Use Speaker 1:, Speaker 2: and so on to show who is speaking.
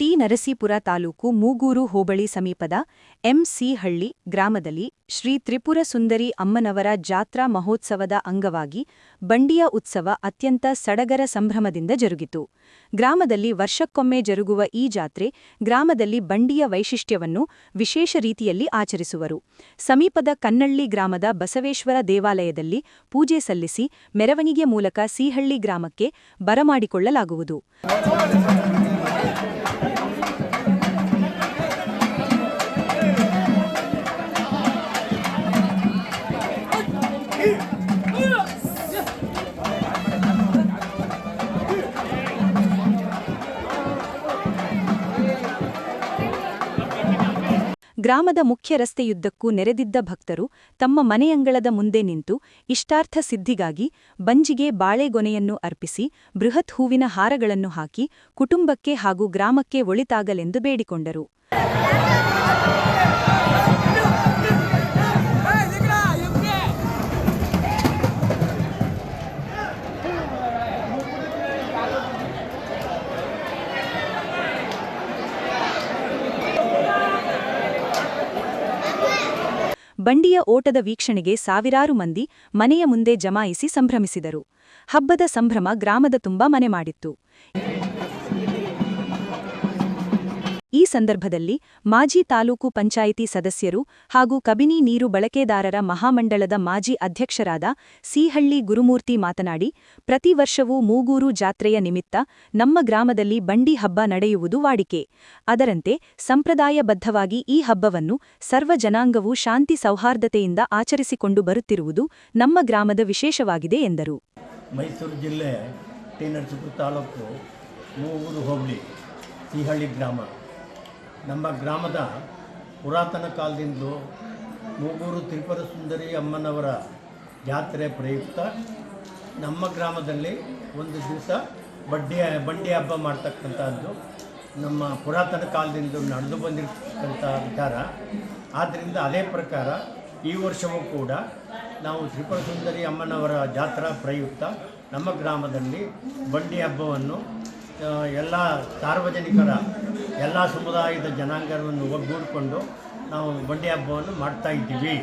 Speaker 1: T. Narasipura taluk Mugur hobli ಸಮೀಪದ ಎಂಸಿಹಳ್ಳಿ ಗ್ರಾಮದಲ್ಲಿ ಶ್ರೀ ತ್ರಿಪುರ ಸುಂದರಿ ಅಮ್ಮನವರ ಜಾತ್ರಾ ಮಹೋತ್ಸವದ ಅಂಗವಾಗಿ ಬಂಡಿಯ ಉತ್ಸವ ಅತ್ಯಂತ ಸಡಗರ ಸಂಭ್ರಮದಿಂದ ಜರುಗಿತು. ಗ್ರಾಮದಲ್ಲಿ ವರ್ಷಕ್ಕೊಮ್ಮೆ ಜರುಗುವ ಈ ಜಾತ್ರೆ ಗ್ರಾಮದಲ್ಲಿ ಬಂಡಿಯ ವೈಶಿಷ್ಟ್ಯವನ್ನು ವಿಶೇಷ ರೀತಿಯಲ್ಲಿ ಆಚರಿಸುವರು. ಸಮೀಪದ ಕನ್ನಳ್ಳಿ ಗ್ರಾಮದ ಬಸವೇಶ್ವರ ದೇವಾಲಯದಲ್ಲಿ ಪೂಜೆ ಸಲ್ಲಿಸಿ ಮೆರವಣಿಗೆ ಮೂಲಕ ಸಿಹಳ್ಳಿ ಗ್ರಾಮಕ್ಕೆ ಬರಮಾಡಿಕೊಳ್ಳಲಾಗುವುದು. ಗ್ರಾಮದ ಮುಖ್ಯ ರಸ್ತೆಯುದ್ದಕ್ಕೂ ನೆರೆದಿದ್ದ ಭಕ್ತರು ತಮ್ಮ ಮನೆಯಂಗಳದ ಮುಂದೆ ನಿಂತು ಇಷ್ಟಾರ್ಥ ಸಿದ್ಧಿಗಾಗಿ ಬಂಜಿಗೆ ಬಾಳೆಗೊನೆಯನ್ನು ಅರ್ಪಿಸಿ ಬೃಹತ್ ಹೂವಿನ ಹಾರಗಳನ್ನು ಹಾಕಿ ಕುಟುಂಬಕ್ಕೆ ಹಾಗೂ ಗ್ರಾಮಕ್ಕೆ ಒಳಿತಾಗಲೆಂದು ಬೇಡಿಕೊಂಡರು. ಬಂಡಿಯ ಓಟದ ವೀಕ್ಷಣೆಗೆ ಸಾವಿರಾರು ಮಂದಿ ಮನೆಯ ಮುಂದೆ ಜಮಾಯಿಸಿ ಸಂಭ್ರಮಿಸಿದರು. ಹಬ್ಬದ ಸಂಭ್ರಮ ಗ್ರಾಮದ ತುಂಬ ಮನೆ ಮಾಡಿತ್ತು. ಈ ಸಂದರ್ಭದಲ್ಲಿ ಮಾಜಿ ತಾಲೂಕು ಪಂಚಾಯಿತಿ ಸದಸ್ಯರು ಹಾಗೂ ಕಬಿನಿ ನೀರು ಬಳಕೆದಾರರ ಮಹಾಮಂಡಳದ ಮಾಜಿ ಅಧ್ಯಕ್ಷರಾದ ಸಿಹಳ್ಳಿ ಗುರುಮೂರ್ತಿ ಮಾತನಾಡಿ, ಪ್ರತಿ ವರ್ಷವೂ ಮೂಗೂರು ಜಾತ್ರೆಯ ನಿಮಿತ್ತ ನಮ್ಮ ಗ್ರಾಮದಲ್ಲಿ ಬಂಡಿ ಹಬ್ಬ ನಡೆಯುವುದು ವಾಡಿಕೆ. ಅದರಂತೆ ಸಂಪ್ರದಾಯಬದ್ಧವಾಗಿ ಈ ಹಬ್ಬವನ್ನು ಸರ್ವ ಜನಾಂಗವು ಶಾಂತಿ ಸೌಹಾರ್ದತೆಯಿಂದ ಆಚರಿಸಿಕೊಂಡು ಬರುತ್ತಿರುವುದು ನಮ್ಮ ಗ್ರಾಮದ ವಿಶೇಷವಾಗಿದೆ ಎಂದರು.
Speaker 2: ಮೈಸೂರು ಜಿಲ್ಲೆ ಟಿ ತಾಲೂಕು ಮೂಗೂರು ಹೋಬಳಿ, ಸಿಹಳ್ಳಿ ಗ್ರಾಮ. ನಮ್ಮ ಗ್ರಾಮದ ಪುರಾತನ ಕಾಲದಿಂದಲೂ ಮೂಗೂರು ತ್ರಿಪುರ ಸುಂದರಿ ಅಮ್ಮನವರ ಜಾತ್ರೆ ಪ್ರಯುಕ್ತ ನಮ್ಮ ಗ್ರಾಮದಲ್ಲಿ ಒಂದು ದಿವಸ ಬಡ್ಡಿ, ಬಂಡಿ ಹಬ್ಬ ಮಾಡ್ತಕ್ಕಂಥದ್ದು ನಮ್ಮ ಪುರಾತನ ಕಾಲದಿಂದ ನಡೆದು ಬಂದಿರತಕ್ಕಂಥ ವಿಚಾರ. ಆದ್ದರಿಂದ ಅದೇ ಪ್ರಕಾರ ಈ ವರ್ಷವೂ ಕೂಡ ನಾವು ತ್ರಿಪುರ ಸುಂದರಿ ಅಮ್ಮನವರ ಜಾತ್ರಾ ಪ್ರಯುಕ್ತ ನಮ್ಮ ಗ್ರಾಮದಲ್ಲಿ ಬಂಡಿ ಹಬ್ಬವನ್ನು ಎಲ್ಲ ಸಾರ್ವಜನಿಕರ ಎಲ್ಲ ಸಮುದಾಯದ ಜನಾಂಗವನ್ನು ಒಗ್ಗೂಡಿಕೊಂಡು ನಾವು ಬಂಡಿ ಹಬ್ಬವನ್ನು ಮಾಡ್ತಾ ಇದ್ದೀವಿ.